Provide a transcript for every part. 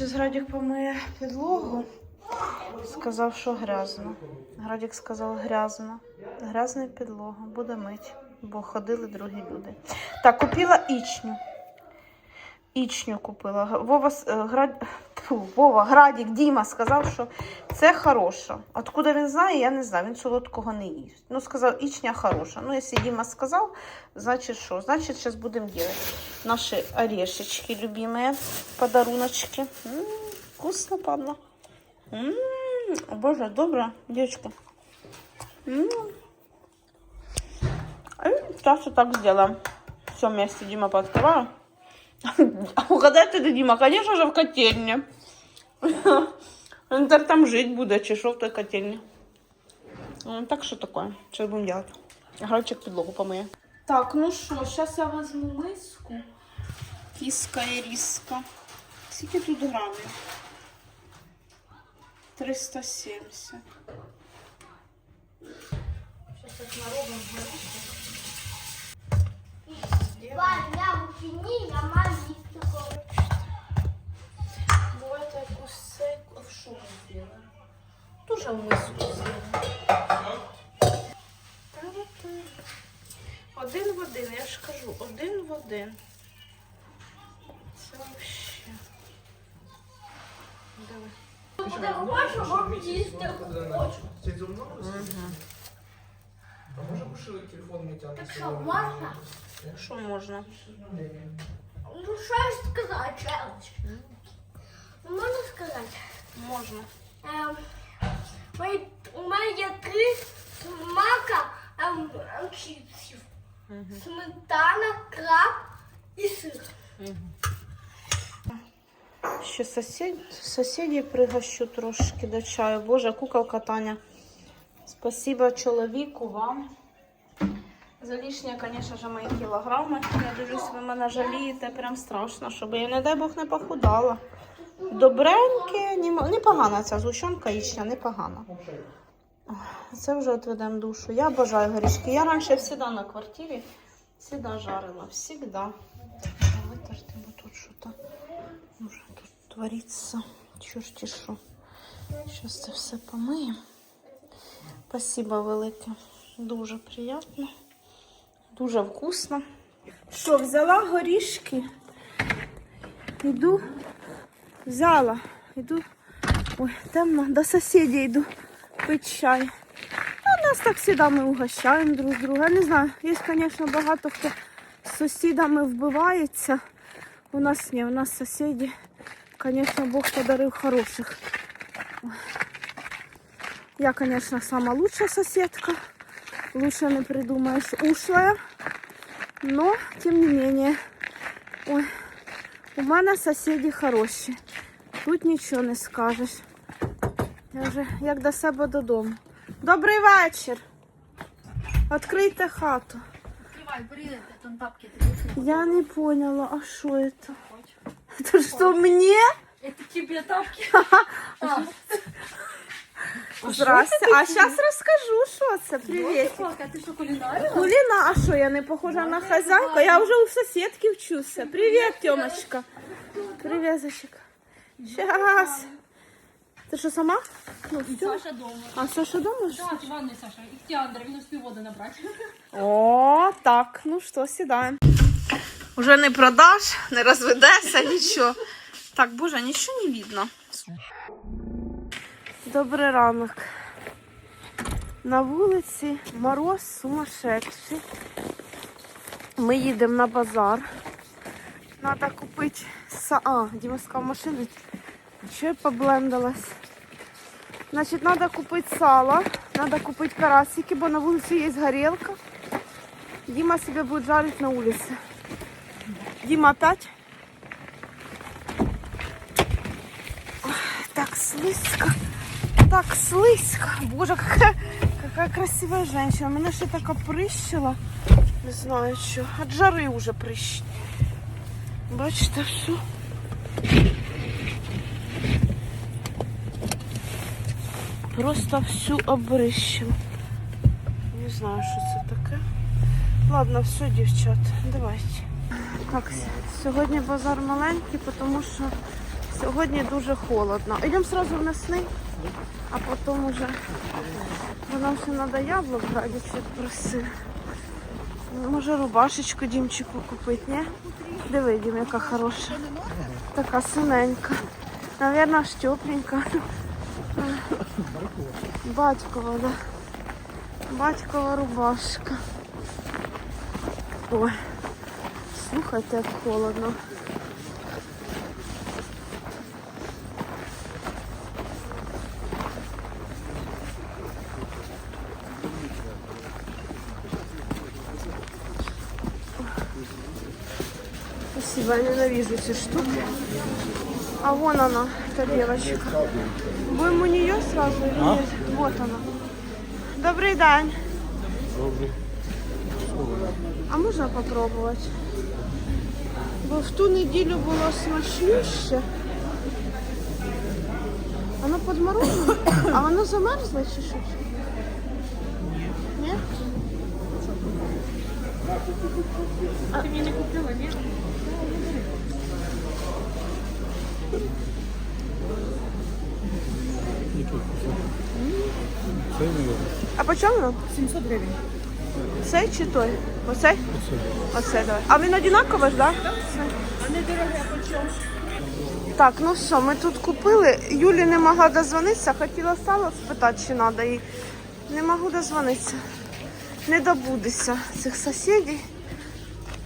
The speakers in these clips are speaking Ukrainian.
Ще Градік помиє підлогу. Сказав, що грязно. Градік сказав грязно. Грязна підлога, буде мить, бо ходили другі люди. Так, купила ічню. Ічню купила. Вова, е, Град... Тьфу, Вова, Градік, Діма сказав, що це хороша. Откуда він знає, я не знаю. Він солодкого не їсть. Ну, сказав, ічня хороша. Ну, якщо Діма сказав, значить що? Значить, зараз будемо робити. Наші орешечки любимые, подаруночки. Вкусно, падла. Боже, добре. М. Сейчас так сделаем. Все вместе Дима пооткрываю. А Угадайте, де Дима, конечно же, в котельне. Он так там жить буде, чи що в той котельні. Ну, Так що таке? Що будемо делать? Грачик підлогу помиє. Так, ну що, зараз я візьму миску. Кіска і різка. Скільки тут грамів? 370. Сейчас так наробимо Ваня, я в піні, я маю їсти коли. Давайте якусь сейку. В ми зробимо? Дуже в миску. Один в один, я ж кажу, один в один. Це вообще. Давай. Буде хочу, можу їсти хочу. Сидеть за мной? А можем уши телефон не тянуть? Так що, можна? Що можна? Ну, що ж сказати, челендж? Ну, можна сказати? Можна. Ем, мої- у мене є три смака ем, ем, чіпсів. Сметана, краб і сир. Ще сусід, сусідів пригощу трошки до чаю. Боже, куколка Таня. Спасибо чоловіку вам. За лишнє, звісно ж, мої кілограми. Я дивлюсь, ви мене жалієте, прям страшно, щоб я, не дай Бог, не похудала. Добреньке, непогана ця зущенка їхня, непогана. Це вже отведемо душу. Я бажаю горішки. Я раніше завжди на квартирі завжди жарила. Всегда. Витерти, бо тут що-то може тут твориться. Чорті що. Зараз це все помиємо. Спасибо велике. Дуже приємно. Дуже вкусно. Що, взяла горішки? Йду. Взяла. Йду. Ой, темно. До сусідів йду пити чай. А нас так завжди ми угощаємо друг друга. Я не знаю, є, звісно, багато хто з сусідами вбивається. У нас ні, у нас сусіди, звісно, Бог подарив хороших. Я, сама лучшая соседка Лучше не придумаешь. Ушлая. Но, тем не менее. Ой, у мене сусіди хороші. Тут нічого не скажеш. Я вже як до себе додому. Добрий вечір. Відкрийте хату. Открывай, бери там тапки. Я не поняла, а що это? Это что, мне? Это тебе тапки. Здрасте. А зараз розкажу, що це. Привіт. Палка, ты что, кулинарила? Куліна, а що, я не похожа на хазяйку? Я вже у сусідки вчуся. Привіт, Тьомочка. Привіт, зайчик. Щас. Ти що сама? Ну, все. Саша дома. А Саша дома? Да, в ванной, Саша. Их Тиандра, він успів воду набрати. О, так, ну що, сідаємо. Уже не продаш, не розведеться, нічого. Так, боже, нічого не видно. Добрий ранок. На вулиці мороз сумасшедший. Ми їдемо на базар. Надо купити са... А, Діма сказав машину. Що я поблендалась? Значить, надо купити сало, надо купити карасики, бо на вулиці є горілка. Дима себе будет жарить на улице. Дима опять? Так слизко. Так слизко. Боже, какая, какая красивая женщина. Меня ще так оприщила. Не знаю що. От жари уже прищ. Бачите, все. Просто всю обрищила. Не знаю, що це таке. Ладно, все, дівчат, давайте. Так, сьогодні базар маленький, тому що Сьогодні дуже холодно. Йдемо одразу в м'ясний, а потім. Бо нам ще треба яблук брати, як. Може рубашечку Дімчику купити, ні? Диви, Дім, яка хороша. Така синенька. Навірно, тепленька. Батькова, да. Батькова рубашка. Ой, слухайте, як холодно. Спасибо, я ненавижу эти штуки. А вон она, эта девочка. Будем у нее сразу или нет? Вот она. Добрий день. Добре. А можна попробувати? Бо в ту неділю було смачніше. Воно подморожене? А воно замерзло чи що? Ні. Ты мне не купила, нет? А по чому? 700 гривен. Цей чи той? Оцей? Оце давай. А він однаковий ж, так? Да? А не дороге, по чому? Так, ну все, ми тут купили. Юлі не могла дозвонитися, хотіла сало спитати, чи треба їй. Не можу дозвонитися. Не добудеться цих сусідів.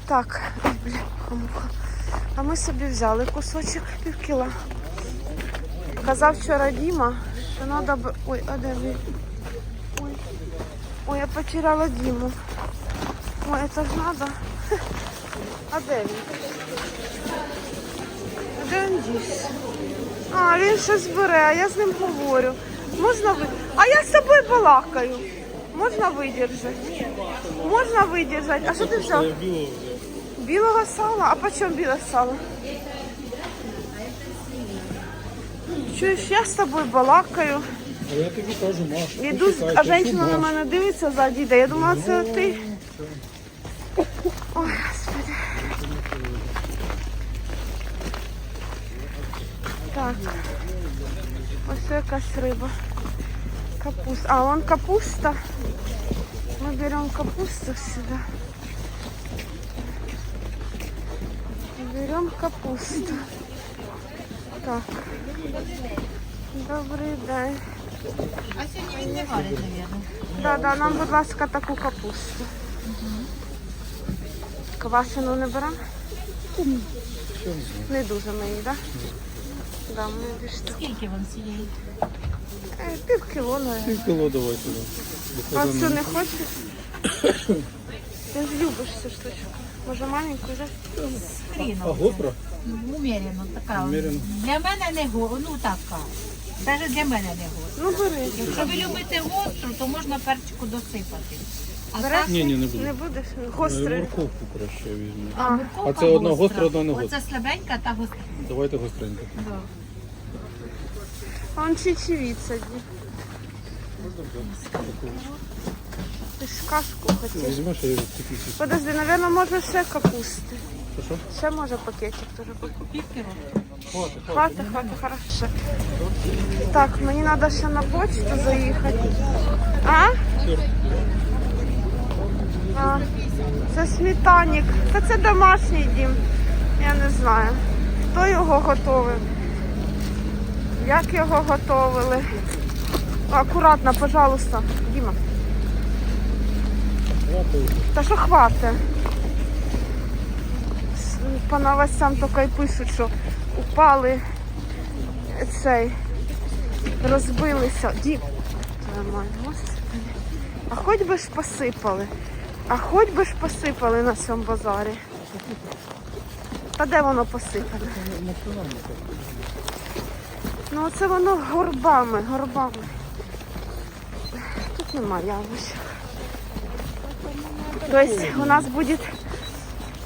Так, ой, бля, хамуха. А ми собі взяли кусочок пів кіла. Казав вчора Діма, що треба б... Ой, а де ви? Ой. Ой, я потеряла Діму. Ой, це ж треба. А де він? Де він дівся? А, він щось бере, а я з ним говорю. Можна ви. А я з тобою балакаю. Можна видержати? Можна видержати. А що ти взяв? Білого Білого сала? А по чому біле сало? Чуєш, я з тобою балакаю. А я тобі кажу, Маш. Іду, а жінка на мене дивиться ззаді йде. Я думала, це ти. Ой, господи. Так. Ось якась риба. Капуста. А, вон капуста. Мы берем капусту сюда. Берем капусту. Так. Добрий день. А сьогодні він не варить, мабуть. Да, да, нам, будь ласка, таку капусту. Квашену не беремо? Не дуже ми її, так? Да? Да, ми більш так. Скільки вам цієї? Е, Пів кіло, навіть. Пів кіло давай туди. А цю не хочеш? Ти ж любиш цю штучку. Може маленьку взяти? А гостра? Умірено така. Умірено. Для мене не го, ну така. Навіть для мене не го. Ну бери. Якщо ви любите гостру, то можна перчику досипати. А так, Ні, ні, не буду. Не будеш? Е, Гострий. Морковку краще візьму. а, морковка А це одна гостра. одна не гостра. Оце слабенька та гостра. Давайте гостренько. Да. А он чечевица. Ти кашку хотів. Візьмеш, а я купив. Подожди, наверное, може ще капусти. Що? Ще може пакетик теж купити. Півкіло. Хватить, хватить. Хватит, хватит, хорошо. Так, мені треба ще на почту заїхати. А? а? Це сметанник. Та це домашній дім. Я не знаю. Хто його готовив? Як його готовили? Акуратно, пожалуйста. Діма. Та що хватить? С- По новостям тільки й пишуть, що упали цей, розбилися. Дім. А хоч би ж посипали. А хоч би ж посипали на цьому базарі. Та де воно посипане? Ну це воно горбами, горбами. Тут немає яблучок. То есть у нас будет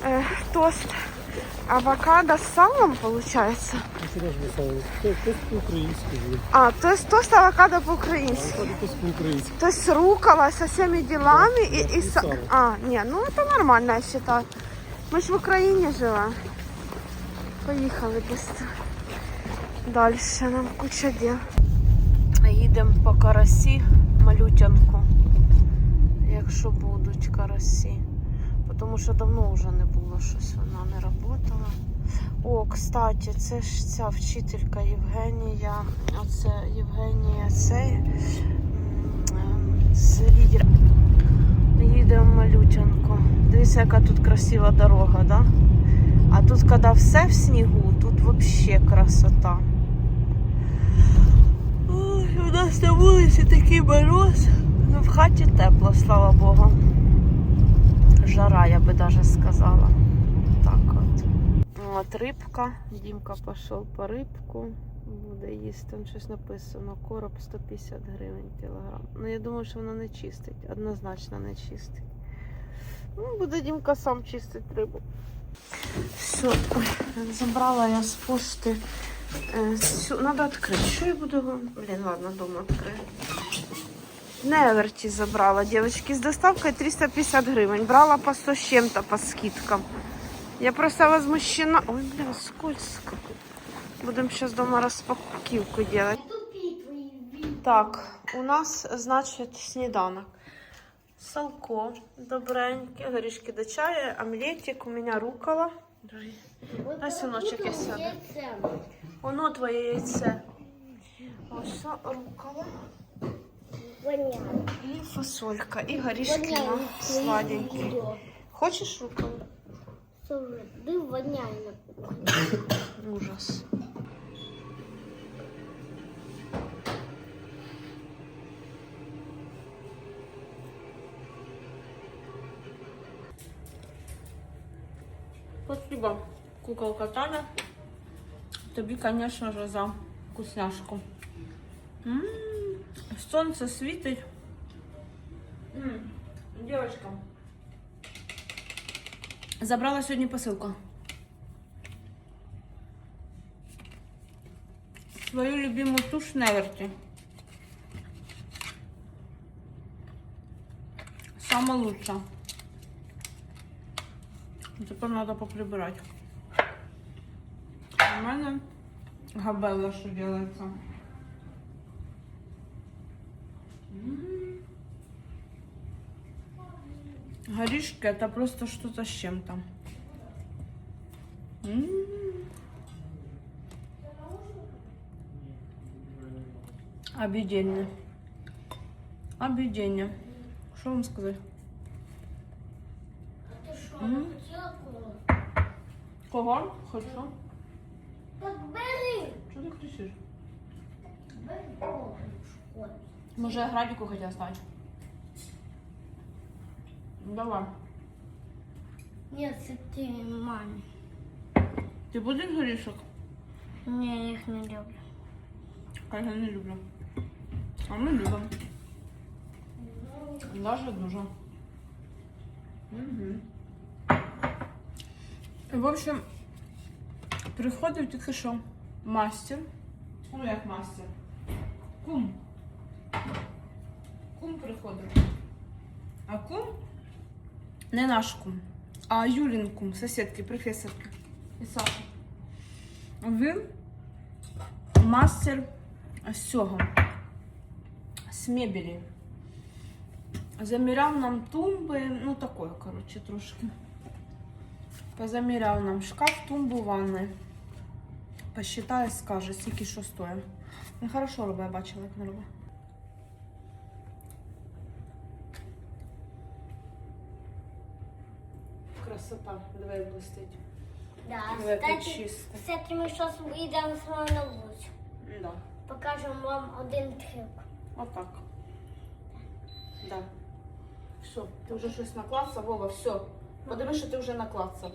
э, тост авокадо с салом, получается. Ну, сюди ж висали. Хто- Хтось по-українськи буде. А, то есть тост авокадо по-украински. Хтось по-українськи. То есть рукола со всеми делами и, и, и са- сало. А, не, ну это нормально, я считаю. Мы ж в Украине живем. Поїхали быстро. Далі нам куча діл. Їдемо по карасі, малютянку, якщо будуть карасі. Тому що давно вже не було щось, вона не працювала. О, кстати, це ж ця вчителька Євгенія. Оце Євгенія цей ем, з лідер. Їдемо в малютянку. Дивіться, яка тут красива дорога, да? А тут, коли все в снігу, тут взагалі красота. Ой, у нас на вулиці такий мороз, в хаті тепло, слава Богу. Жара, я би даже сказала. Так от. От рибка. Дімка пішов по рибку. Буде їсти. Там щось написано. Короб 150 гривень кілограм. Ну я думаю, що вона не чистить. Однозначно не чистить. Ну, буде Дімка сам чистити рибу. Все, забрала я з пошти. Е, цю, надо відкрити. Що я буду? Блін, ладно, дома відкрию. Неверті забрала, девочки, з доставкою 350 гривень. Брала по 100 з чим-то по скидкам. Я просто возмущена. Ой, бля, скользко. Будемо зараз дома розпаківку делать. Так, у нас, значить, сніданок. Салко добреньке, горішки до чаю, омлетик, у мене рукола. Дай, синочок, я сяду. Воно твоє яйце. Ось рукола. Воняє. І фасолька, і горішки Воняє. на твої сладенькі. відео. Хочеш руколу? Завжди воняє на кухні. Ужас. Спасибо, куколка Таня. Тобі, конечно же, за вкусняшку. М, Сонце світить. Девочка. Забрала сьогодні посилку. свою любимую тушь Неверти. Самая лучшая. Теперь надо поприбирать. У мене габелла, что делается. Горишки это просто что-то с чем-то. Объедение. Объедение. Что вам сказать? М? Кого? Хочу. Так бери. Чого ти кричиш? Бери. Може, градіку хотів стати. Давай. Ні, це ти мамі. Ты будешь горішок? Ні, я їх не люблю. Я не люблю. А ми любимо. Даже дуже. Угу. В общем, приходив тільки що мастер. Ну як мастер? Кум. Кум приходив. А кум не наш кум, а Юлін кум, сусідки, професорки. І Саша. Він мастер з цього, з мебелі. Заміряв нам тумби, ну такое, коротше, трошки. Позаміряв нам шкаф, тумбу, ванни. Посчитає, скаже, скільки що стоїть. Він хорошо робить, я бачила, як не робить. Красота, як блистить. Да, кстати, чисто. кстати, ми зараз вийдемо з вами на вулицю. Да. Покажемо вам один трюк. Отак. Да. Все, ти вже щось наклацав, Вова, все. Подивись, що ти вже наклацав.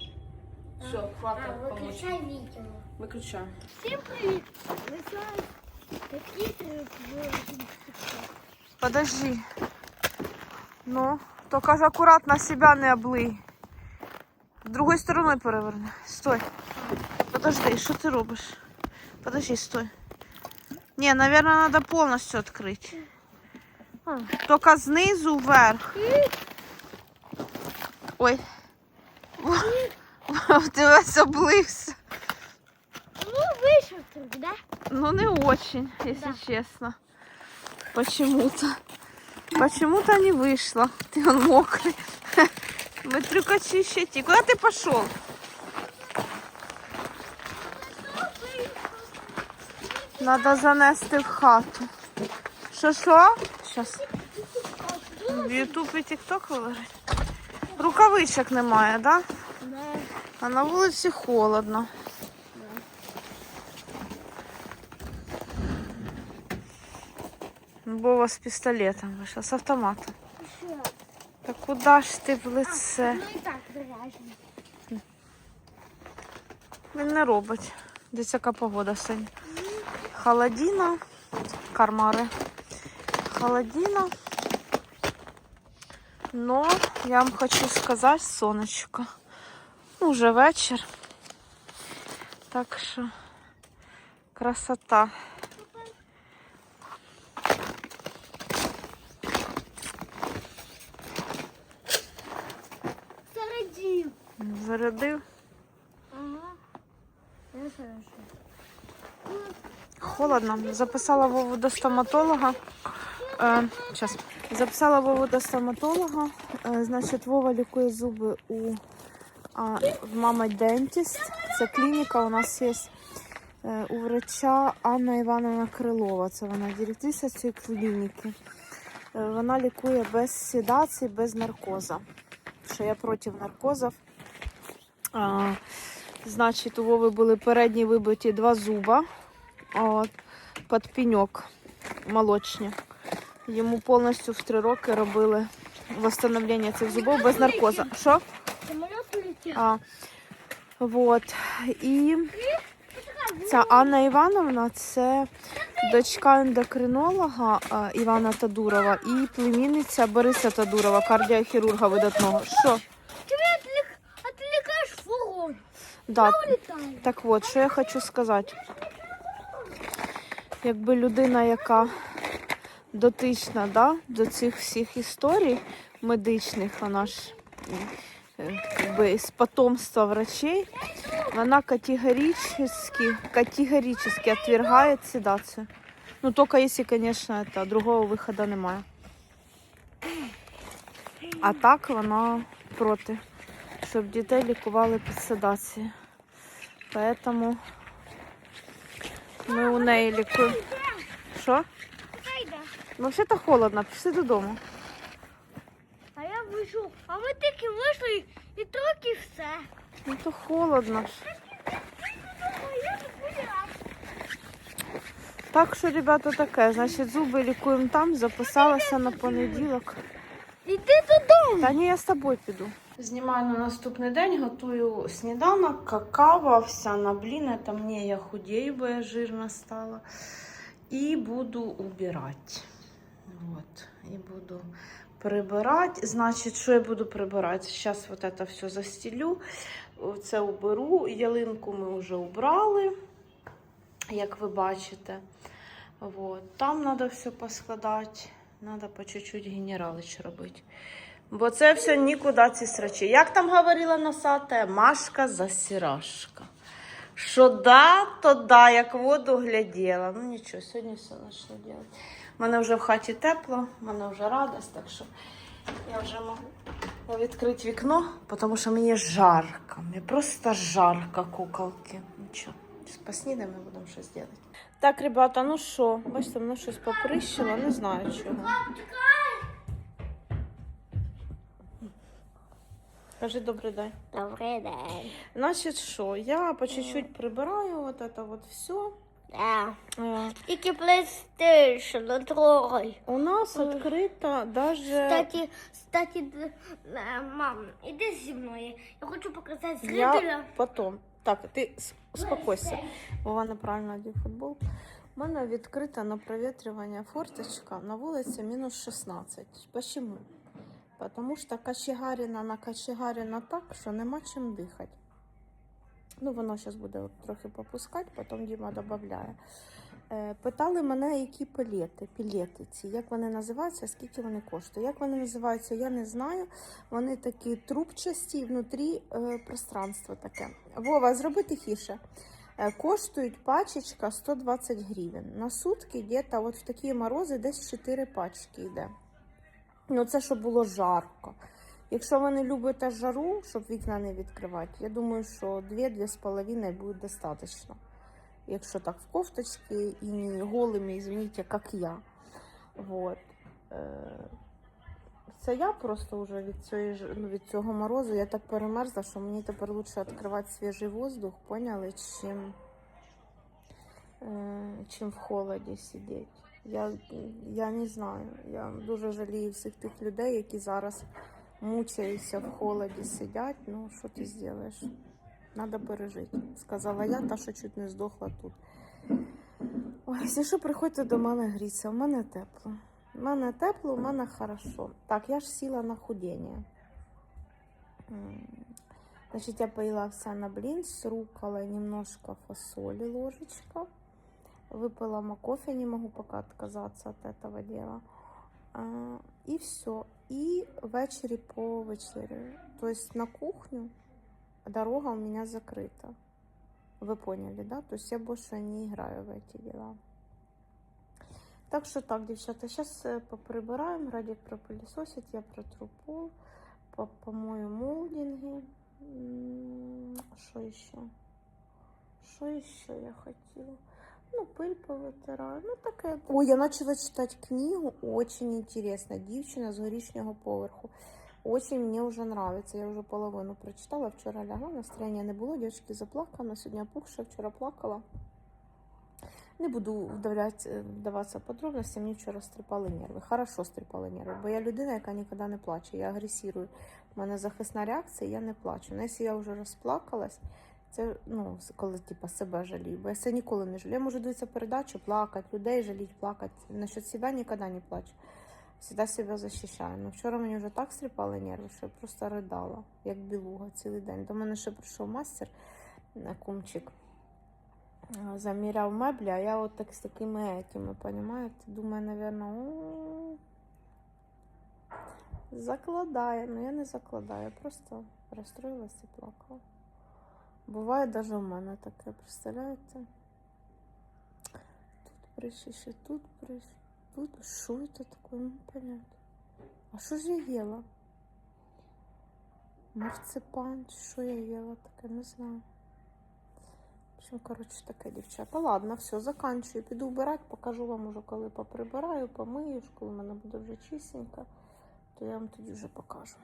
Все, А, хватить помочь. виключай відео. Виключаю. Всім привіт! Ви знаєте, такий трюк. Подожди. Ну, только аккуратно себя не облий. Другой стороной переверни. Стой. Подожди, что ты робишь? Подожди, стой. Не, наверное, надо полностью открыть. Только снизу вверх. Ой. Ти весь облився. Ну, вийшов трюк, да? Ну, не очень, если честно. Почему-то. Почему-то не вышло. Ты он мокрый. Мы трюкачи щети. Куда ты пошел? Надо занести в хату. Що що? Щас. В Ютуб і Тікток виложить. Рукавичок немає, да? А на вулиці холодно. Вова з пістолетом вийшов, з автоматом. Та куди ж ти в лице? Ну і так, гаражно. Він не робить. Десь яка погода сьогодні. Холодіна, кармари. Холодіна. Но я вам хочу сказати, сонечко. Ну, Уже вечір. Так що красота. Я. Холодно. Записала Вову до стоматолога. Е. Записала Вову до стоматолога. Е, значить, Вова лікує зуби у а, в мама Дентіст. Це клініка у нас є е, у врача Анна Івановна Крилова. Це вона директриса цієї клініки. Е, вона лікує без седації, без наркоза. Що я проти наркозів. А, значить, у Вови були передні вибиті два зуба. От, під пеньок молочні. Йому повністю в три роки робили восстановлення цих зубов без наркоза. Що? А, вот. І ця Анна Івановна це дочка ендокринолога Івана Тадурова і племінниця Бориса Тадурова, кардіохірурга видатного. Що? Да. Так от, що я хочу сказати. Якби людина, яка дотична да, до цих всіх історій медичних, вона ж е, якби, з потомства врачей, вона категорично, категорично отвергає седацію. Ну, тільки якщо, звісно, это, другого виходу немає. А так вона проти, щоб дітей лікували під седацією. Поэтому ми у неї лікуємо. Що? Ну, взагалі холодно, пішли додому. А я вийшов. А ми тільки вийшли і, трохи все. Ну то холодно. Так що, ребята, таке. Значить, зуби лікуємо там, записалася на понеділок. Іди додому. Та ні, я з тобою піду. Знімаю на наступний день, готую сніданок, какао, овсяна блін. Це мені я худею, бо я жирна стала. І буду убирати. Вот. І буду прибирати. Значить, що я буду прибирати? Зараз вот это все застелю. Це уберу. Ялинку ми вже убрали, як ви бачите. Вот. Там треба все поскладати. Треба по чуть-чуть генералич робити. Бо це все нікуди ці срачі. Як там говорила носатая, Машка засірашка. Що да, то да, як воду гляділа. Ну нічого, сьогодні все знайшла робити. У мене вже в хаті тепло, в мене вже радість, так що я вже можу відкрити вікно, тому що мені жарко. Мені просто жарко, куколки. Нічого, поснідемо і будемо щось робити. Так, ребята, ну що, бачите, мене щось поприщило, не знаю чого. Кажи добрий день. Добрий день. Значить, що, я по чуть-чуть прибираю вот это вот все. Да. Е, Тільки PlayStation, не трогай. У нас відкрита даже... Кстати, кстати, д- е, мам, іди зі мною. Я хочу показати Я зрителям. потом. Так, ти с- успокойся. Вова неправильно одів футбол. У мене відкрита на провітрювання форточка на вулиці мінус 16. Почему? Потому що качегаріна на качегаріна так, що нема чим дихати. Ну, воно зараз буде трохи попускати, потім Діма додає. Е, Питали мене, які пілети, пілети ці, як вони називаються, скільки вони коштують. Як вони називаються, я не знаю. Вони такі трубчасті, внутрі е, пространство таке. Вова, зроби тихіше. Е, Коштують пачечка 120 гривень. На сутки от в такі морози десь 4 пачки йде. Ну, це щоб було жарко. Якщо ви не любите жару, щоб вікна не відкривати, я думаю, що 2-2,5 буде достатньо. Якщо так в кофточці і не голими, извините, як я. Вот. Е, Це я просто вже від, цієї, ну, від цього морозу, я так перемерзла, що мені тепер лучше відкривати свіжий воздух, поняли, чим, е, чим в холоді сидіти. Я, я не знаю. Я дуже жалію всіх тих людей, які зараз мучаються в холоді, сидять. Ну, що ти зробиш? Надо пережити. Сказала я, та що чуть не здохла тут. Ой, якщо що, приходьте до мене гріться, у мене тепло. У мене тепло, у мене хорошо. Так, я ж сіла на худіння. М, Значит, я поела овсяный блин с рукколой, немножко фасоли, ложечка. Выпила ма кофе, не могу пока отказаться от этого дела. А, и все. И вечері по вечері. То есть на кухню дорога у меня закрыта. Вы поняли, да? То есть я больше не играю в эти дела. Так что так, девчата, сейчас поприбираем, Радик пропылесосит, я протру пол, по- помою молдинги. М, Что еще? Что еще я хотела? Ну, пыль повитираю. Ну, таке. Ой, я начала читать книгу, очень интересно. Дівчина з горішнього поверху. Очень мне уже нравится. Я уже половину прочитала. Вчора лягла, настроєння не було. Дівчатки заплакана. Сьогодні опухша, вчора плакала. Не буду е, вдаватися подробності. Мені вчора стріпали нерви. Хорошо стріпали нерви, бо я людина, яка ніколи не плаче. Я агресірую. У мене захисна реакція, я не плачу. Ну, якщо я вже розплакалась, це ну, коли типа, себе жалію. Бо я це ніколи не жалію. Я можу дивитися передачу, плакати, людей жаліть, плакати. Насчет себе ніколи не плачу. Всегда себе захищаю. Ну, вчора мені вже так стріпали нерви, що я просто ридала, як білуга цілий день. До мене ще прийшов мастер кумчик. е, Заміряв меблі, а я от так з такими этими, понимаєте? Думаю, наверное, закладає. Ну я не закладаю, я просто розстроїлась і плакала. Буває навіть у мене таке, представляєте? Тут прищище, тут прищище. Тут що це таке? Ну, понятно. А що ж я їла? Марципан, що я їла таке, не знаю. В общем, коротше, таке, дівчата. Ладно, все, заканчую. Піду вбирати, покажу вам уже, коли поприбираю, помию, коли в мене буде вже чистенько, то я вам тоді вже покажу.